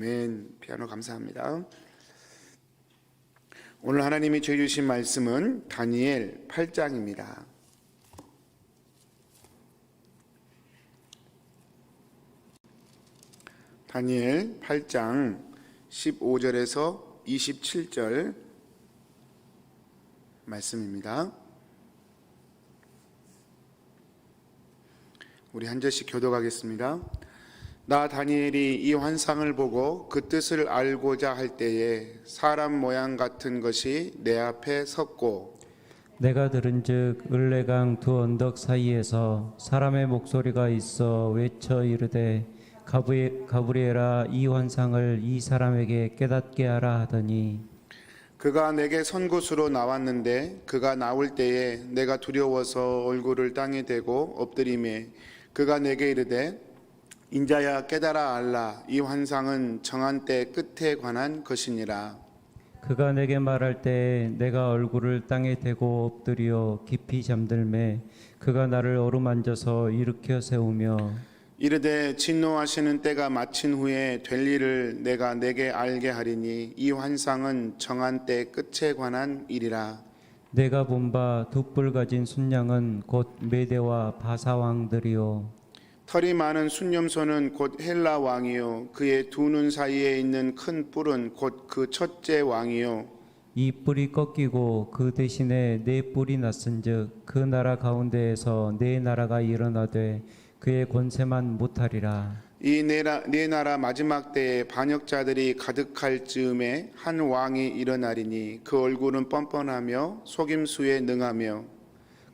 아멘. 피아노 감사합니다. 오늘 하나님이 주해 주신 말씀은 다니엘 8장입니다. 다니엘 8장 15절에서 27절 말씀입니다. 우리 한 절씩 교독하겠습니다. 나 다니엘이 이 환상을 보고 그 뜻을 알고자 할 때에 사람 모양 같은 것이 내 앞에 섰고 내가 들은즉 을레강 두 언덕 사이에서 사람의 목소리가 있어 외쳐 이르되 가브리, 가브리엘아 이 환상을 이 사람에게 깨닫게 하라 하더니. 그가 내게 선 곳으로 나왔는데 그가 나올 때에 내가 두려워서 얼굴을 땅에 대고 엎드리매 그가 내게 이르되 인자야 깨달아 알라. 이 환상은 정한 때 끝에 관한 것이니라. 그가 내게 말할 때 내가 얼굴을 땅에 대고 엎드려 깊이 잠들매 그가 나를 어루만져서 일으켜 세우며 이르되 진노하시는 때가 마친 후에 될 일을 내가 내게 알게 하리니 이 환상은 정한 때 끝에 관한 일이라. 내가 본 바 두 뿔 가진 순양은 곧 메대와 바사 왕들이요 털이 많은 순념소는 곧 헬라 왕이요. 그의 두 눈 사이에 있는 큰 뿔은 곧 그 첫째 왕이요. 이 뿔이 꺾이고 그 대신에 네 뿔이 났은즉 그 나라 가운데에서 네 나라가 일어나되 그의 권세만 못하리라. 이 네 나라, 네 나라 마지막 때에 반역자들이 가득할 즈음에 한 왕이 일어나리니 그 얼굴은 뻔뻔하며 속임수에 능하며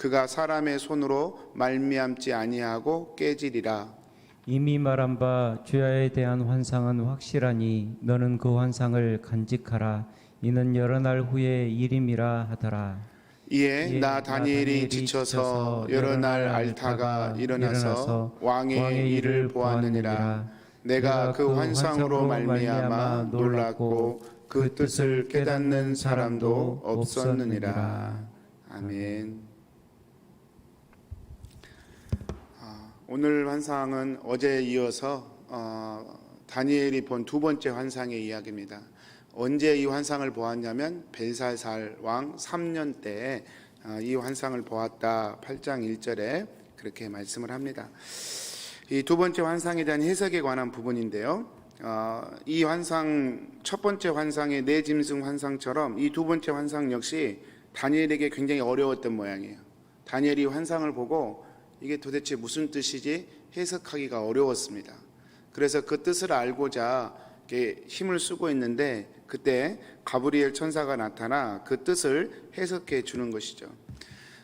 그가 사람의 손으로 말미암지 아니하고 깨지리라. 이미 말한 바 주야에 대한 환상은 확실하니 너는 그 환상을 간직하라. 이는 여러 날 후의 일임이라 하더라. 이에 예, 나 다니엘이 지쳐서 여러 날 앓다가 일어나서 왕의 일을 보았느니라. 내가 그 환상으로 말미암아 놀랐고 그 뜻을 깨닫는 사람도 없었느니라. 아멘. 오늘 환상은 어제에 이어서 어, 다니엘이 본 두 번째 환상의 이야기입니다. 언제 이 환상을 보았냐면 벨사살 왕 3년 때에 어, 이 환상을 보았다. 8장 1절에 그렇게 말씀을 합니다. 이 두 번째 환상에 대한 해석에 관한 부분인데요. 어, 이 환상 첫 번째 환상의 네 짐승 환상처럼 이 두 번째 환상 역시 다니엘에게 굉장히 어려웠던 모양이에요. 다니엘이 환상을 보고 이게 도대체 무슨 뜻이지 해석하기가 어려웠습니다. 그래서 그 뜻을 알고자 힘을 쓰고 있는데 그때 가브리엘 천사가 나타나 그 뜻을 해석해 주는 것이죠.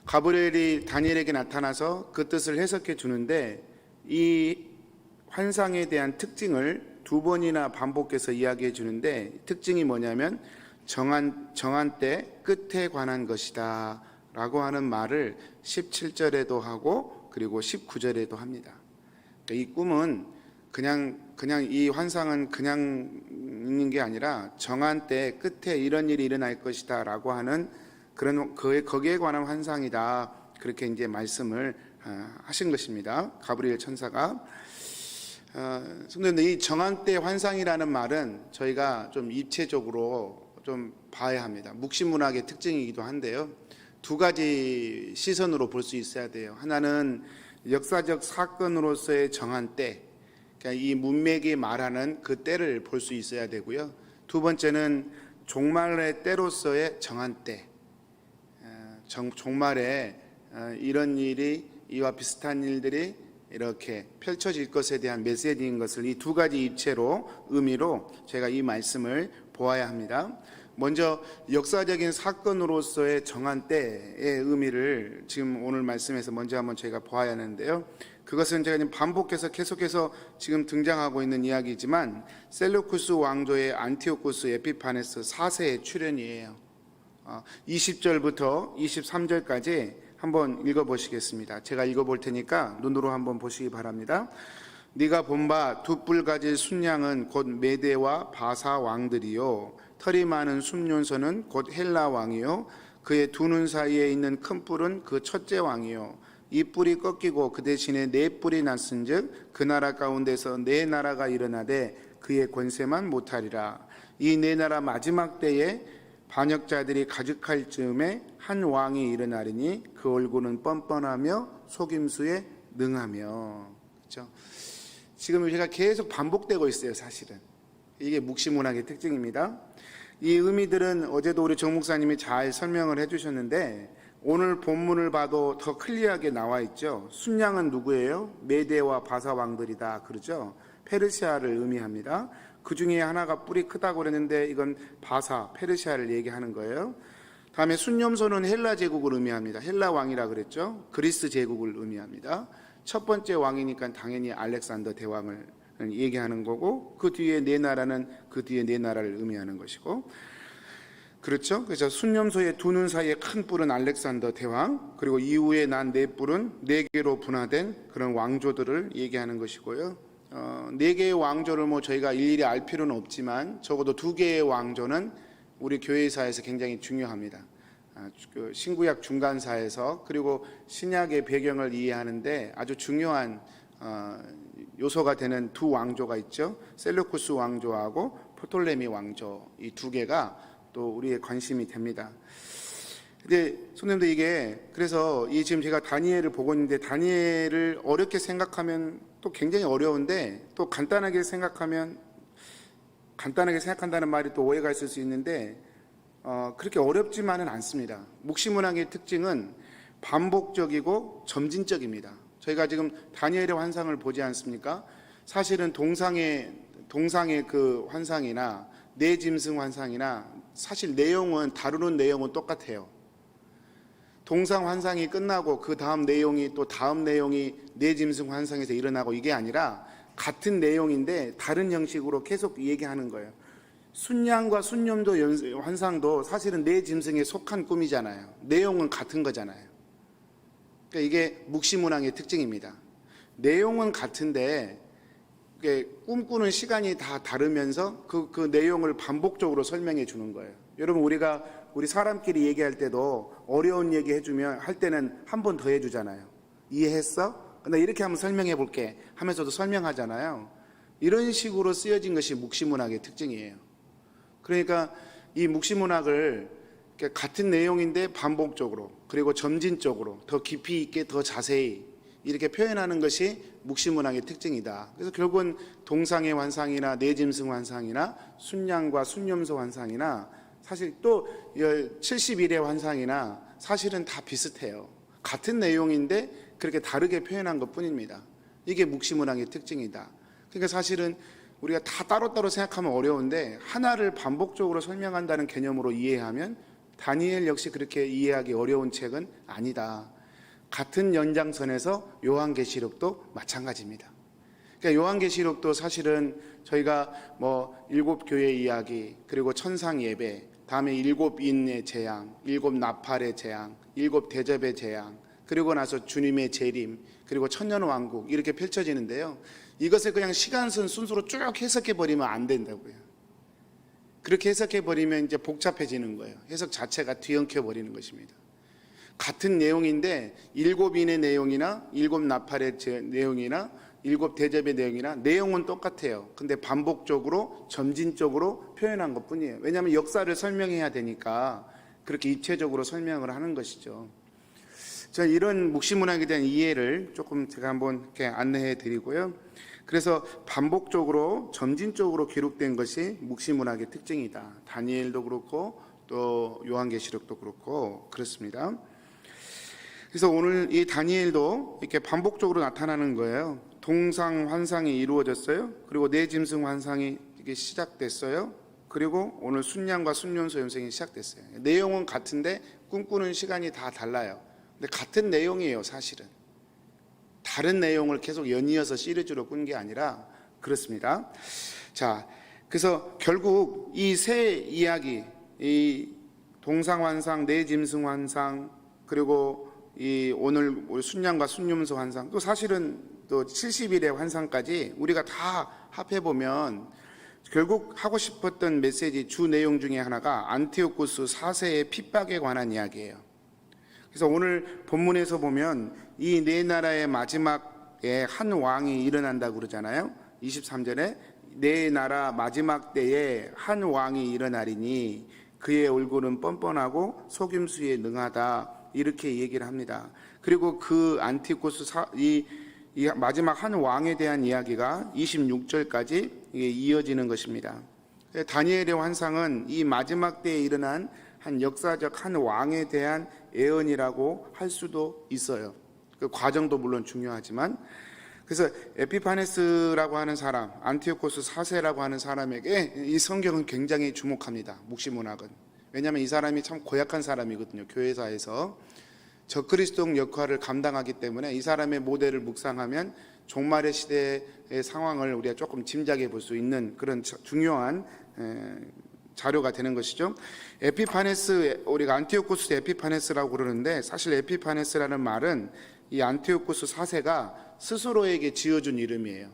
가브리엘이 다니엘에게 나타나서 그 뜻을 해석해 주는데 이 환상에 대한 특징을 두 번이나 반복해서 이야기해 주는데 특징이 뭐냐면 정한 정한 때 끝에 관한 것이다 라고 하는 말을 17절에도 하고 그리고 19절에도 합니다. 그러니까 이 꿈은 그냥 그냥 이 환상은 그냥 있는 게 아니라 정한 때 끝에 이런 일이 일어날 것이다라고 하는 그런 그에 거기에 관한 환상이다 그렇게 이제 말씀을 어, 하신 것입니다. 가브리엘 천사가 어, 성도님들 이 정한 때 환상이라는 말은 저희가 좀 입체적으로 좀 봐야 합니다. 묵시문학의 특징이기도 한데요. 두 가지 시선으로 볼 수 있어야 돼요. 하나는 역사적 사건으로서의 정한 때, 그러니까 이 문맥이 말하는 그 때를 볼 수 있어야 되고요. 두 번째는 종말의 때로서의 정한 때, 어, 정, 종말에 어, 이런 일이 이와 비슷한 일들이 이렇게 펼쳐질 것에 대한 메시지인 것을 이 두 가지 입체로 의미로 제가 이 말씀을 보아야 합니다. 먼저 역사적인 사건으로서의 정한 때의 의미를 지금 오늘 말씀에서 먼저 한번 제가 보아야 하는데요. 그것은 제가 지금 반복해서 계속해서 지금 등장하고 있는 이야기지만 셀루쿠스 왕조의 안티오쿠스 에피파네스 4세의 출현이에요. 20절부터 23절까지 한번 읽어보시겠습니다. 제가 읽어볼 테니까 눈으로 한번 보시기 바랍니다. 네가 본바 두 뿔 가질 순양은 곧 메대와 바사 왕들이요 털이 많은 순년소는 곧 헬라 왕이요 그의 두 눈 사이에 있는 큰 뿔은 그 첫째 왕이요 이 뿔이 꺾이고 그 대신에 네 뿔이 났은즉 그 나라 가운데서 네 나라가 일어나되 그의 권세만 못하리라 이 네 나라 마지막 때에 반역자들이 가득할 즈음에 한 왕이 일어나리니 그 얼굴은 뻔뻔하며 속임수에 능하며 그렇죠? 지금 우리가 계속 반복되고 있어요, 사실은. 이게 묵시문학의 특징입니다. 이 의미들은 어제도 우리 정 목사님이 잘 설명을 해주셨는데 오늘 본문을 봐도 더 클리어하게 나와 있죠. 순양은 누구예요? 메대와 바사 왕들이다 그러죠. 페르시아를 의미합니다. 그 중에 하나가 뿔이 크다고 그랬는데 이건 바사 페르시아를 얘기하는 거예요. 다음에 순념소는 헬라 제국을 의미합니다. 헬라 왕이라 그랬죠. 그리스 제국을 의미합니다. 첫 번째 왕이니까 당연히 알렉산더 대왕을 얘기하는 거고 그 뒤에 네 나라는 그 뒤에 네 나라를 의미하는 것이고 그렇죠. 그래서 순념소의 두눈 사이에 큰 뿔은 알렉산더 대왕 그리고 이후에 난네 뿔은 네 개로 분화된 그런 왕조들을 얘기하는 것이고요. 어, 네 개의 왕조를 뭐 저희가 일일이 알 필요는 없지만 적어도 두 개의 왕조는 우리 교회사에서 굉장히 중요합니다. 아, 그 신구약 중간사에서 그리고 신약의 배경을 이해하는데 아주 중요한 어, 요소가 되는 두 왕조가 있죠. 셀루쿠스 왕조하고 포톨레미 왕조 이 두 개가 또 우리의 관심이 됩니다. 근데 손님들 이게 그래서 이 지금 제가 다니엘을 보고 있는데 다니엘을 어렵게 생각하면 또 굉장히 어려운데 또 간단하게 생각하면 간단하게 생각한다는 말이 또 오해가 있을 수 있는데 어, 그렇게 어렵지만은 않습니다. 묵시문학의 특징은 반복적이고 점진적입니다. 저희가 지금 다니엘의 환상을 보지 않습니까? 사실은 동상의 동상의 그 환상이나 내 짐승 환상이나 사실 내용은 다루는 내용은 똑같아요. 동상 환상이 끝나고 그 다음 내용이 또 다음 내용이 내 짐승 환상에서 일어나고 이게 아니라 같은 내용인데 다른 형식으로 계속 얘기하는 거예요. 순양과 순념도 연- 환상도 사실은 내 짐승에 속한 꿈이잖아요. 내용은 같은 거잖아요. 그러니까 이게 묵시문항의 특징입니다. 내용은 같은데 꿈꾸는 시간이 다 다르면서 그, 그 내용을 반복적으로 설명해 주는 거예요. 여러분 우리가 우리 사람끼리 얘기할 때도 어려운 얘기 해주면 할 때는 한 번 더 해주잖아요. 이해했어? 나 이렇게 한번 설명해 볼게 하면서도 설명하잖아요. 이런 식으로 쓰여진 것이 묵시문학의 특징이에요. 그러니까 이 묵시문학을 같은 내용인데 반복적으로 그리고 점진적으로 더 깊이 있게 더 자세히 이렇게 표현하는 것이 묵시문학의 특징이다. 그래서 결국은 동상의 환상이나 내짐승 환상이나 순양과 순념소 환상이나 사실 또 71의 환상이나 사실은 다 비슷해요. 같은 내용인데 그렇게 다르게 표현한 것 뿐입니다. 이게 묵시문학의 특징이다. 그러니까 사실은 우리가 다 따로따로 생각하면 어려운데 하나를 반복적으로 설명한다는 개념으로 이해하면 다니엘 역시 그렇게 이해하기 어려운 책은 아니다. 같은 연장선에서 요한계시록도 마찬가지입니다. 그러니까 요한계시록도 사실은 저희가 뭐 일곱 교회 이야기 그리고 천상 예배 다음에 일곱 인의 재앙, 일곱 나팔의 재앙, 일곱 대접의 재앙 그리고 나서 주님의 재림 그리고 천년 왕국 이렇게 펼쳐지는데요. 이것을 그냥 시간선 순서로 쭉 해석해 버리면 안 된다고요. 그렇게 해석해 버리면 이제 복잡해지는 거예요. 해석 자체가 뒤엉켜 버리는 것입니다. 같은 내용인데 일곱 인의 내용이나 일곱 나팔의 제- 내용이나 일곱 대접의 내용이나 내용은 똑같아요. 근데 반복적으로 점진적으로 표현한 것 뿐이에요. 왜냐하면 역사를 설명해야 되니까 그렇게 입체적으로 설명을 하는 것이죠. 저 이런 묵시문학에 대한 이해를 조금 제가 한번 이렇게 안내해 드리고요. 그래서 반복적으로 점진적으로 기록된 것이 묵시 문학의 특징이다. 다니엘도 그렇고 또 요한계시록도 그렇고 그렇습니다. 그래서 오늘 이 다니엘도 이렇게 반복적으로 나타나는 거예요. 동상 환상이 이루어졌어요. 그리고 내 짐승 환상이 이게 시작됐어요. 그리고 오늘 순양과 순년소 연생이 시작됐어요. 내용은 같은데 꿈꾸는 시간이 다 달라요. 근데 같은 내용이에요, 사실은. 다른 내용을 계속 연이어서 시리즈로 꾼 게 아니라 그렇습니다. 자, 그래서 결국 이 세 이야기, 이 동상환상, 내짐승 환상, 그리고 이 오늘 순양과 순념소 환상, 또 사실은 또 70일의 환상까지 우리가 다 합해 보면 결국 하고 싶었던 메시지 주 내용 중에 하나가 안티오코스 4세의 핍박에 관한 이야기예요. 그래서 오늘 본문에서 보면 이 네 나라의 마지막에 한 왕이 일어난다고 그러잖아요. 23절에 네 나라 마지막 때에 한 왕이 일어나리니 그의 얼굴은 뻔뻔하고 속임수에 능하다 이렇게 얘기를 합니다. 그리고 그 안티코스 사, 이, 이 마지막 한 왕에 대한 이야기가 26절까지 이어지는 것입니다. 다니엘의 환상은 이 마지막 때에 일어난 한 역사적 한 왕에 대한 예언이라고 할 수도 있어요. 그 과정도 물론 중요하지만 그래서 에피파네스라고 하는 사람, 안티오코스 4세라고 하는 사람에게 이 성경은 굉장히 주목합니다. 묵시문학은. 왜냐하면 이 사람이 참 고약한 사람이거든요. 교회사에서 적그리스도 역할을 감당하기 때문에 이 사람의 모델을 묵상하면 종말의 시대의 상황을 우리가 조금 짐작해 볼 수 있는 그런 자- 중요한 에, 자료가 되는 것이죠. 에피파네스 우리가 안티오코스 에피파네스라고 그러는데 사실 에피파네스라는 말은 이 안티오코스 4세가 스스로에게 지어준 이름이에요.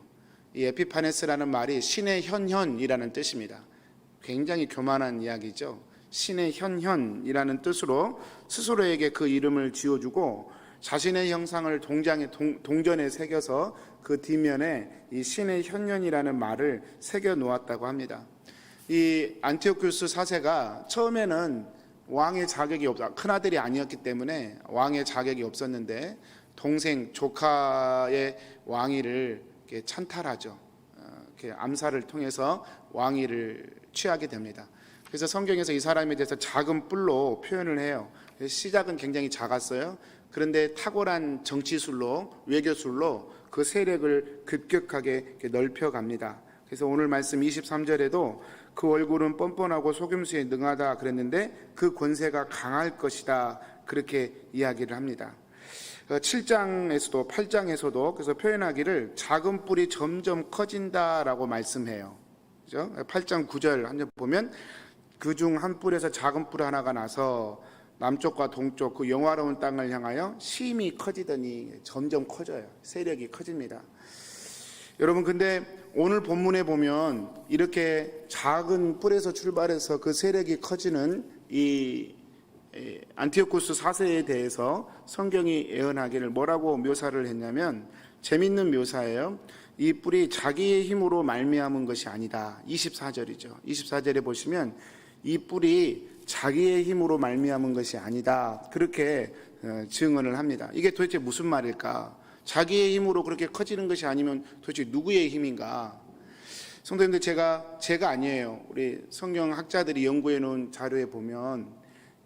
이 에피파네스라는 말이 신의 현현이라는 뜻입니다. 굉장히 교만한 이야기죠. 신의 현현이라는 뜻으로 스스로에게 그 이름을 지어주고 자신의 형상을 동장에 동, 동전에 새겨서 그 뒷면에 이 신의 현현이라는 말을 새겨 놓았다고 합니다. 이 안티오쿠스 4세가 처음에는 왕의 자격이 없, 큰 아들이 아니었기 때문에 왕의 자격이 없었는데 동생 조카의 왕위를 찬탈하죠. 어, 암살을 통해서 왕위를 취하게 됩니다. 그래서 성경에서 이 사람에 대해서 작은 뿔로 표현을 해요. 시작은 굉장히 작았어요. 그런데 탁월한 정치술로 외교술로 그 세력을 급격하게 넓혀갑니다. 그래서 오늘 말씀 23절에도 그 얼굴은 뻔뻔하고 속임수에 능하다 그랬는데 그 권세가 강할 것이다 그렇게 이야기를 합니다. 7장에서도 8장에서도 그래서 표현하기를 작은 뿔이 점점 커진다라고 말씀해요. 그죠? 8장 9절 한번 보면 그 중 한 뿔에서 작은 뿔 하나가 나서 남쪽과 동쪽 그 영화로운 땅을 향하여 심히 커지더니 점점 커져요. 세력이 커집니다. 여러분 근데 오늘 본문에 보면 이렇게 작은 뿔에서 출발해서 그 세력이 커지는 이이 안티오쿠스 4세에 대해서 성경이 예언하기를 뭐라고 묘사를 했냐면 재밌는 묘사예요. 이 뿔이 자기의 힘으로 말미암은 것이 아니다. 24절이죠. 24절에 보시면 이 뿔이 자기의 힘으로 말미암은 것이 아니다. 그렇게 어, 증언을 합니다. 이게 도대체 무슨 말일까? 자기의 힘으로 그렇게 커지는 것이 아니면 도대체 누구의 힘인가? 성도님들 제가 제가 아니에요. 우리 성경 학자들이 연구해 놓은 자료에 보면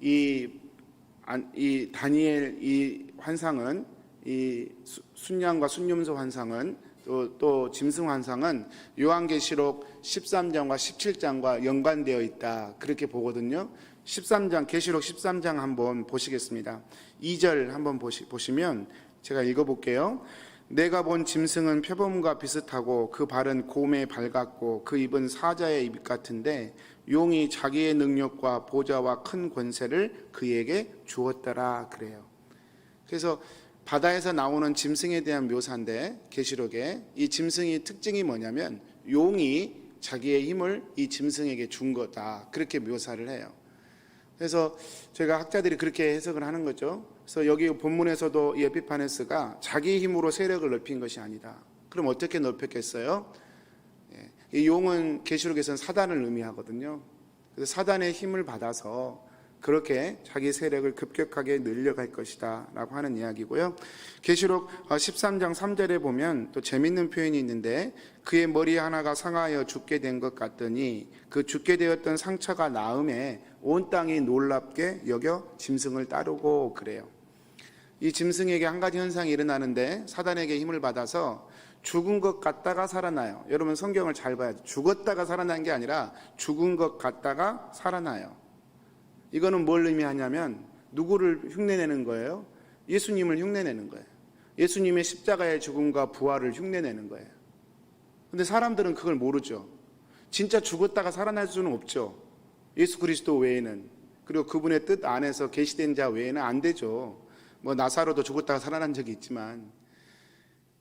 이, 안- 이 다니엘 이 환상은 이 수- 순양과 순념소 환상은 또, 또 짐승 환상은 요한계시록 13장과 17장과 연관되어 있다 그렇게 보거든요. 13장 계시록 13장 한번 보시겠습니다. 2절 한번 보시, 보시면 제가 읽어볼게요. 내가 본 짐승은 표범과 비슷하고 그 발은 곰에 밝았고 그 입은 사자의 입 같은데 용이 자기의 능력과 보좌와 큰 권세를 그에게 주었더라 그래요. 그래서 바다에서 나오는 짐승에 대한 묘사인데 계시록에 이 짐승의 특징이 뭐냐면 용이 자기의 힘을 이 짐승에게 준 거다 그렇게 묘사를 해요. 그래서 제가 학자들이 그렇게 해석을 하는 거죠. 그래서 여기 본문에서도 이 에피파네스가 자기 힘으로 세력을 넓힌 것이 아니다. 그럼 어떻게 넓혔겠어요? 예, 이 용은 계시록에서는 사단을 의미하거든요. 그래서 사단의 힘을 받아서 그렇게 자기 세력을 급격하게 늘려갈 것이다라고 하는 이야기고요. 계시록 13장 3절에 보면 또 재밌는 표현이 있는데 그의 머리 하나가 상하여 죽게 된 것 같더니 그 죽게 되었던 상처가 나음에 온 땅이 놀랍게 여겨 짐승을 따르고 그래요. 이 짐승에게 한 가지 현상이 일어나는데 사단에게 힘을 받아서 죽은 것 같다가 살아나요. 여러분 성경을 잘 봐야죠. 죽었다가 살아난 게 아니라 죽은 것 같다가 살아나요. 이거는 뭘 의미하냐면 누구를 흉내내는 거예요? 예수님을 흉내내는 거예요. 예수님의 십자가의 죽음과 부활을 흉내내는 거예요. 근데 사람들은 그걸 모르죠. 진짜 죽었다가 살아날 수는 없죠. 예수 그리스도 외에는 그리고 그분의 뜻 안에서 계시된 자 외에는 안 되죠. 뭐 나사로도 죽었다가 살아난 적이 있지만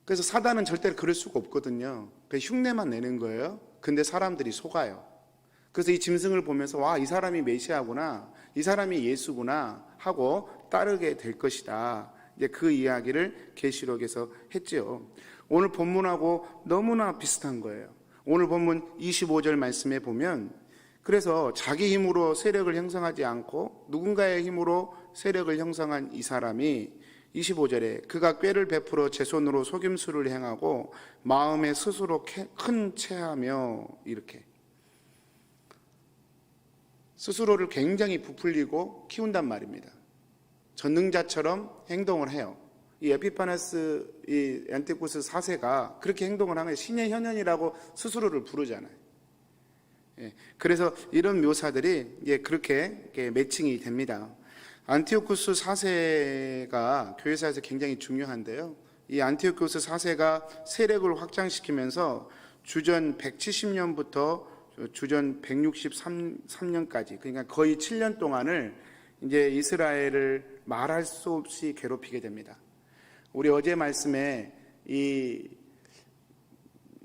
그래서 사단은 절대로 그럴 수가 없거든요. 그 흉내만 내는 거예요. 근데 사람들이 속아요. 그래서 이 짐승을 보면서 와, 이 사람이 메시아구나. 이 사람이 예수구나 하고 따르게 될 것이다. 이제 그 이야기를 계시록에서 했지요. 오늘 본문하고 너무나 비슷한 거예요. 오늘 본문 25절 말씀에 보면 그래서 자기 힘으로 세력을 형성하지 않고 누군가의 힘으로 세력을 형성한 이 사람이 25절에 그가 꾀를 베풀어 제 손으로 속임수를 행하고 마음에 스스로 캐- 큰 체하며 이렇게 스스로를 굉장히 부풀리고 키운단 말입니다. 전능자처럼 행동을 해요. 이 에피파네스 이 안티쿠스 4세가 그렇게 행동을 하면 신의 현현이라고 스스로를 부르잖아요. 예, 그래서 이런 묘사들이 예, 그렇게 매칭이 됩니다. 안티오쿠스 4세가 교회사에서 굉장히 중요한데요. 이 안티오쿠스 4세가 세력을 확장시키면서 주전 170년부터 주전 163년까지 그러니까 거의 7년 동안을 이제 이스라엘을 말할 수 없이 괴롭히게 됩니다. 우리 어제 말씀에 이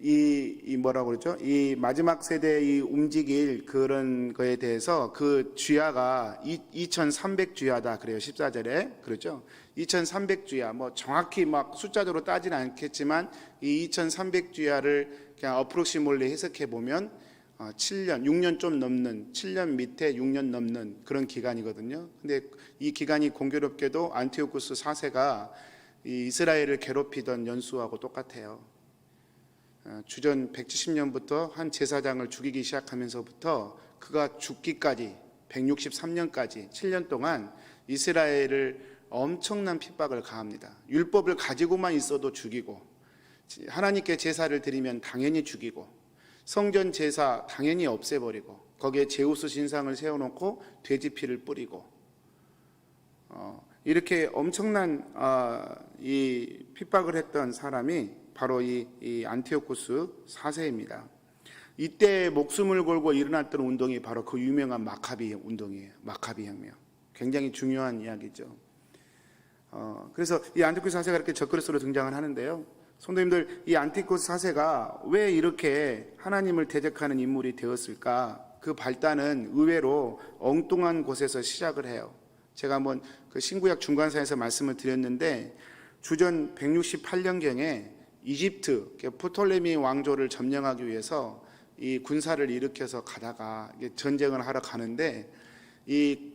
이, 이 뭐라고 그러죠? 이 마지막 세대 이 움직일 그런 거에 대해서 그 주야가 2300 주야다 그래요. 14절에. 그렇죠? 2300 주야. 뭐 정확히 막 숫자적으로 따지는 않겠지만 이 2300 주야를 그냥 어프로시몰리 해석해 보면 7년, 6년 좀 넘는 7년 밑에 6년 넘는 그런 기간이거든요. 근데 이 기간이 공교롭게도 안티오쿠스 4세가 이 이스라엘을 괴롭히던 연수하고 똑같아요. 어, 주전 170년부터 한 제사장을 죽이기 시작하면서부터 그가 죽기까지 163년까지 7년 동안 이스라엘을 엄청난 핍박을 가합니다. 율법을 가지고만 있어도 죽이고 하나님께 제사를 드리면 당연히 죽이고 성전 제사 당연히 없애버리고 거기에 제우스 신상을 세워놓고 돼지 피를 뿌리고 어, 이렇게 엄청난 어, 이 핍박을 했던 사람이 바로 이, 이 안티오코스 4세입니다. 이때 목숨을 걸고 일어났던 운동이 바로 그 유명한 마카비 운동이에요. 마카비 혁명. 굉장히 중요한 이야기죠. 어, 그래서 이 안티코스 4세가 이렇게 적그리스로 등장을 하는데요. 성도님들, 이 안티코스 4세가 왜 이렇게 하나님을 대적하는 인물이 되었을까? 그 발단은 의외로 엉뚱한 곳에서 시작을 해요. 제가 한번 그 신구약 중간사에서 말씀을 드렸는데 주전 168년경에 이집트 포톨레미 왕조를 점령하기 위해서 이 군사를 일으켜서 가다가 전쟁을 하러 가는데 이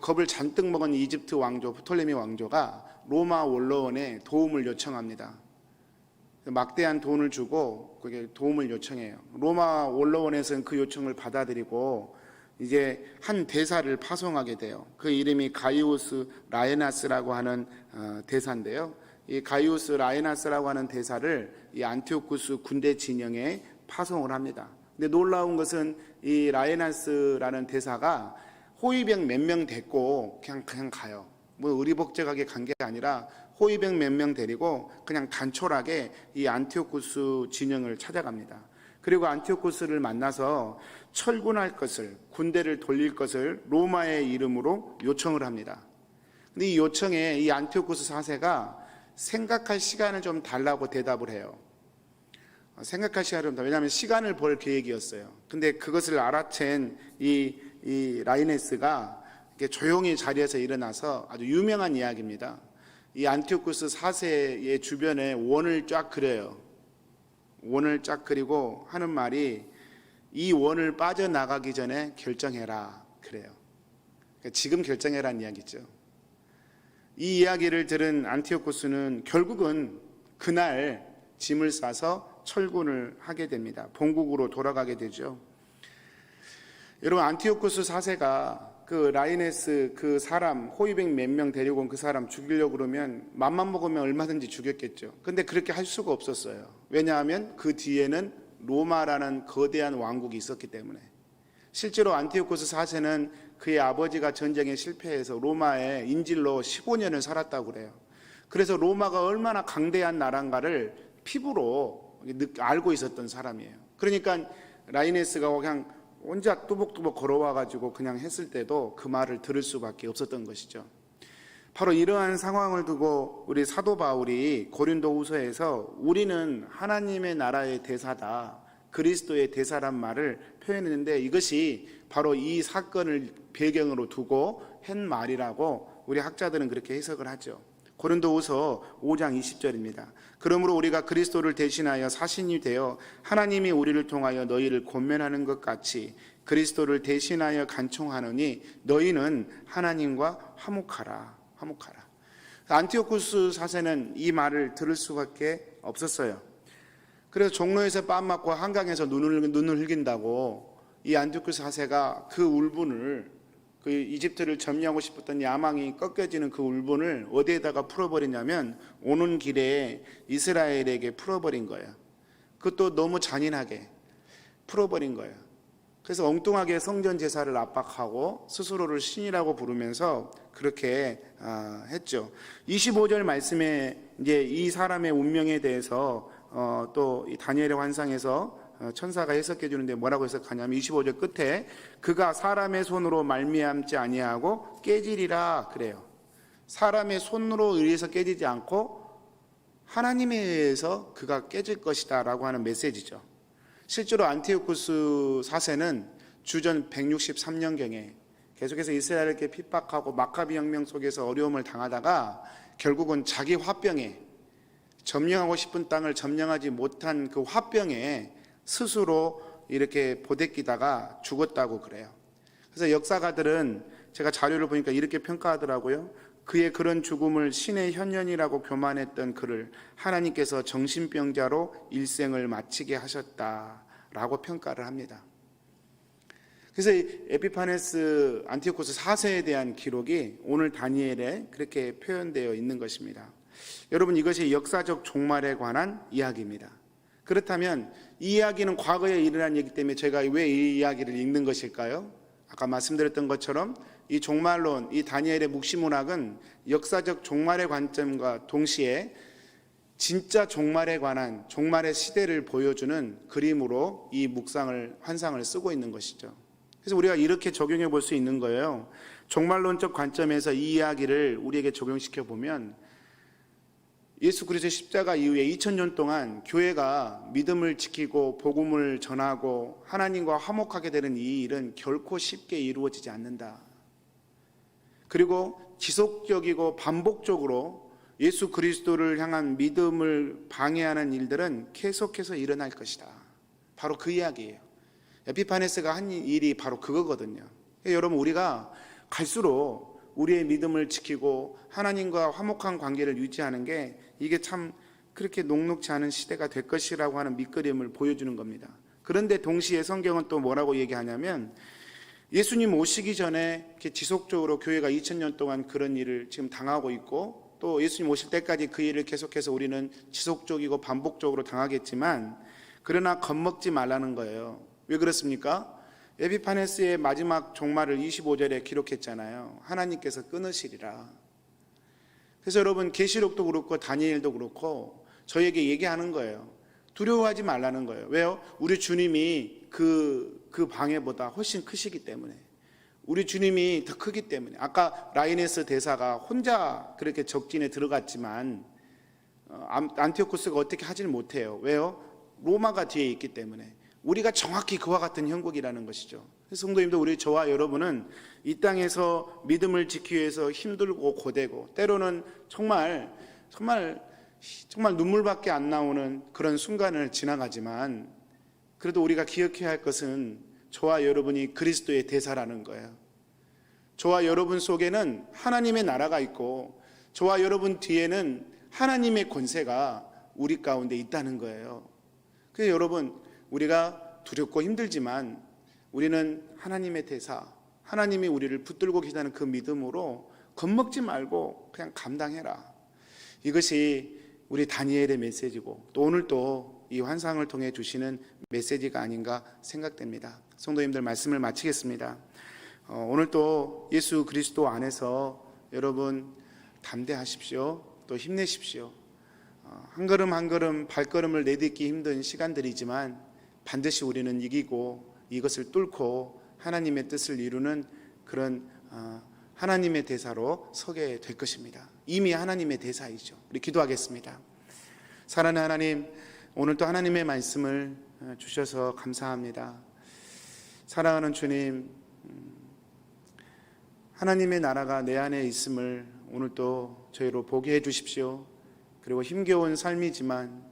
겁을 잔뜩 먹은 이집트 왕조 포톨레미 왕조가 로마 원로원에 도움을 요청합니다. 막대한 돈을 주고 그게 도움을 요청해요. 로마 원로원에서는 그 요청을 받아들이고 이제 한 대사를 파송하게 돼요. 그 이름이 가이우스 라에나스라고 하는 어, 대사인데요. 이 가이우스 라에나스라고 하는 대사를 이 안티오쿠스 군대 진영에 파송을 합니다. 근데 놀라운 것은 이 라에나스라는 대사가 호위병 몇명 데리고 그냥 그냥 가요. 뭐 의리복적하게 간 게 아니라 호위병 몇 명 데리고 그냥 단촐하게 이 안티오쿠스 진영을 찾아갑니다. 그리고 안티오쿠스를 만나서 철군할 것을 군대를 돌릴 것을 로마의 이름으로 요청을 합니다. 근데 이 요청에 이 안티오쿠스 4세가 생각할 시간을 좀 달라고 대답을 해요. 어, 생각할 시간을 좀 달. 왜냐하면 시간을 벌 계획이었어요. 근데 그것을 알아챈 이, 이 라이네스가 이렇게 조용히 자리에서 일어나서 아주 유명한 이야기입니다. 이 안티오쿠스 4세의 주변에 원을 쫙 그려요. 원을 쫙 그리고 하는 말이 이 원을 빠져나가기 전에 결정해라. 그래요. 그러니까 지금 결정해라는 이야기죠. 이 이야기를 들은 안티오코스는 결국은 그날 짐을 싸서 철군을 하게 됩니다. 본국으로 돌아가게 되죠. 여러분 안티오코스 4세가 그 라이네스 그 사람 호위병 몇명 데리고 온 그 사람 죽이려고 그러면 맘만 먹으면 얼마든지 죽였겠죠. 근데 그렇게 할 수가 없었어요. 왜냐하면 그 뒤에는 로마라는 거대한 왕국이 있었기 때문에 실제로 안티오코스 4세는 그의 아버지가 전쟁에 실패해서 로마에 인질로 15년을 살았다고 그래요. 그래서 로마가 얼마나 강대한 나라인가를 피부로 알고 있었던 사람이에요. 그러니까 라이네스가 그냥 혼자 뚜벅뚜벅 걸어와 가지고 그냥 했을 때도 그 말을 들을 수밖에 없었던 것이죠. 바로 이러한 상황을 두고 우리 사도 바울이 고린도 후서에서 우리는 하나님의 나라의 대사다. 그리스도의 대사란 말을 표현했는데 이것이 바로 이 사건을 배경으로 두고 한 말이라고 우리 학자들은 그렇게 해석을 하죠. 고린도후서 5장 20절입니다. 그러므로 우리가 그리스도를 대신하여 사신이 되어 하나님이 우리를 통하여 너희를 권면하는 것 같이 그리스도를 대신하여 간청하노니 너희는 하나님과 화목하라. 화목하라. 안티오쿠스 사세는 이 말을 들을 수밖에 없었어요. 그래서 종로에서 뺨 맞고 한강에서 눈을 눈을 흘긴다고 이 안티오쿠스 사세가 그 울분을 그 이집트를 점령하고 싶었던 야망이 꺾여지는 그 울분을 어디에다가 풀어버리냐면 오는 길에 이스라엘에게 풀어버린 거예요. 그것도 너무 잔인하게 풀어버린 거예요. 그래서 엉뚱하게 성전 제사를 압박하고 스스로를 신이라고 부르면서 그렇게 아, 했죠. 25절 말씀에 이제 이 사람의 운명에 대해서 어, 또이 다니엘의 환상에서 어, 천사가 해석해 주는데 뭐라고 해석하냐면 25절 끝에 그가 사람의 손으로 말미암지 아니하고 깨지리라 그래요. 사람의 손으로 의해서 깨지지 않고 하나님에 의해서 그가 깨질 것이다라고 하는 메시지죠. 실제로 안티오쿠스 사세는 주전 163년경에 계속해서 이스라엘을 이렇게 핍박하고 마카비 혁명 속에서 어려움을 당하다가 결국은 자기 화병에 점령하고 싶은 땅을 점령하지 못한 그 화병에 스스로 이렇게 보대끼다가 죽었다고 그래요. 그래서 역사가들은 제가 자료를 보니까 이렇게 평가하더라고요. 그의 그런 죽음을 신의 현년이라고 교만했던 그를 하나님께서 정신병자로 일생을 마치게 하셨다라고 평가를 합니다. 그래서 이 에피파네스 안티오코스 4세에 대한 기록이 오늘 다니엘에 그렇게 표현되어 있는 것입니다. 여러분 이것이 역사적 종말에 관한 이야기입니다. 그렇다면 이 이야기는 과거에 일어난 얘기 때문에 제가 왜 이 이야기를 읽는 것일까요? 아까 말씀드렸던 것처럼 이 종말론, 이 다니엘의 묵시문학은 역사적 종말의 관점과 동시에 진짜 종말에 관한 종말의 시대를 보여주는 그림으로 이 묵상을 환상을 쓰고 있는 것이죠. 그래서 우리가 이렇게 적용해 볼 수 있는 거예요. 종말론적 관점에서 이 이야기를 우리에게 적용시켜 보면 예수 그리스도의 십자가 이후에 2000년 동안 교회가 믿음을 지키고 복음을 전하고 하나님과 화목하게 되는 이 일은 결코 쉽게 이루어지지 않는다. 그리고 지속적이고 반복적으로 예수 그리스도를 향한 믿음을 방해하는 일들은 계속해서 일어날 것이다. 바로 그 이야기예요. 에피파네스가 한 일이 바로 그거거든요. 여러분 우리가 갈수록 우리의 믿음을 지키고 하나님과 화목한 관계를 유지하는 게 이게 참 그렇게 녹록지 않은 시대가 될 것이라고 하는 밑그림을 보여주는 겁니다. 그런데 동시에 성경은 또 뭐라고 얘기하냐면 예수님 오시기 전에 이렇게 지속적으로 교회가 2000년 동안 그런 일을 지금 당하고 있고 또 예수님 오실 때까지 그 일을 계속해서 우리는 지속적이고 반복적으로 당하겠지만 그러나 겁먹지 말라는 거예요. 왜 그렇습니까? 에피파네스의 마지막 종말을 25절에 기록했잖아요. 하나님께서 끊으시리라. 그래서 여러분 계시록도 그렇고 다니엘도 그렇고 저에게 얘기하는 거예요. 두려워하지 말라는 거예요. 왜요? 우리 주님이 그, 그 방해보다 훨씬 크시기 때문에. 우리 주님이 더 크기 때문에. 아까 라이네스 대사가 혼자 그렇게 적진에 들어갔지만, 어, 안티오쿠스가 어떻게 하지는 못해요. 왜요? 로마가 뒤에 있기 때문에. 우리가 정확히 그와 같은 형국이라는 것이죠. 성도님도 우리 저와 여러분은 이 땅에서 믿음을 지키기 위해서 힘들고 고되고 때로는 정말 정말 정말 눈물밖에 안 나오는 그런 순간을 지나가지만 그래도 우리가 기억해야 할 것은 저와 여러분이 그리스도의 대사라는 거예요. 저와 여러분 속에는 하나님의 나라가 있고 저와 여러분 뒤에는 하나님의 권세가 우리 가운데 있다는 거예요. 그래서 여러분 우리가 두렵고 힘들지만 우리는 하나님의 대사, 하나님이 우리를 붙들고 계시다는 그 믿음으로 겁먹지 말고 그냥 감당해라. 이것이 우리 다니엘의 메시지고 또 오늘 또 이 환상을 통해 주시는 메시지가 아닌가 생각됩니다. 성도님들 말씀을 마치겠습니다. 어, 오늘 또 예수 그리스도 안에서 여러분 담대하십시오. 또 힘내십시오. 어, 한 걸음 한 걸음 발걸음을 내딛기 힘든 시간들이지만 반드시 우리는 이기고 이것을 뚫고 하나님의 뜻을 이루는 그런 어, 하나님의 대사로 서게 될 것입니다. 이미 하나님의 대사이죠. 우리 기도하겠습니다. 사랑하는 하나님, 오늘 또 하나님의 말씀을 어, 주셔서 감사합니다. 사랑하는 주님, 음, 하나님의 나라가 내 안에 있음을 오늘 또 저희로 보게 해 주십시오. 그리고 힘겨운 삶이지만 어,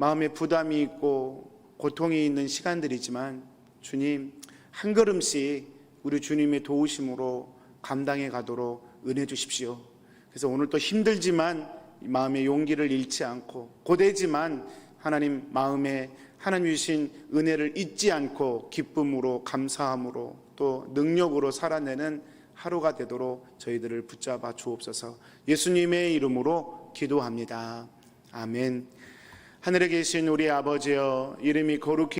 마음에 부담이 있고 고통이 있는 시간들이지만 주님 한 걸음씩 우리 주님의 도우심으로 감당해 가도록 은혜 주십시오. 그래서 오늘 또 힘들지만 마음의 용기를 잃지 않고 고되지만 하나님 마음에 하나님 주신 은혜를 잊지 않고 기쁨으로 감사함으로 또 능력으로 살아내는 하루가 되도록 저희들을 붙잡아 주옵소서. 예수님의 이름으로 기도합니다. 아멘. 하늘에 계신 우리 아버지여 이름이 거룩히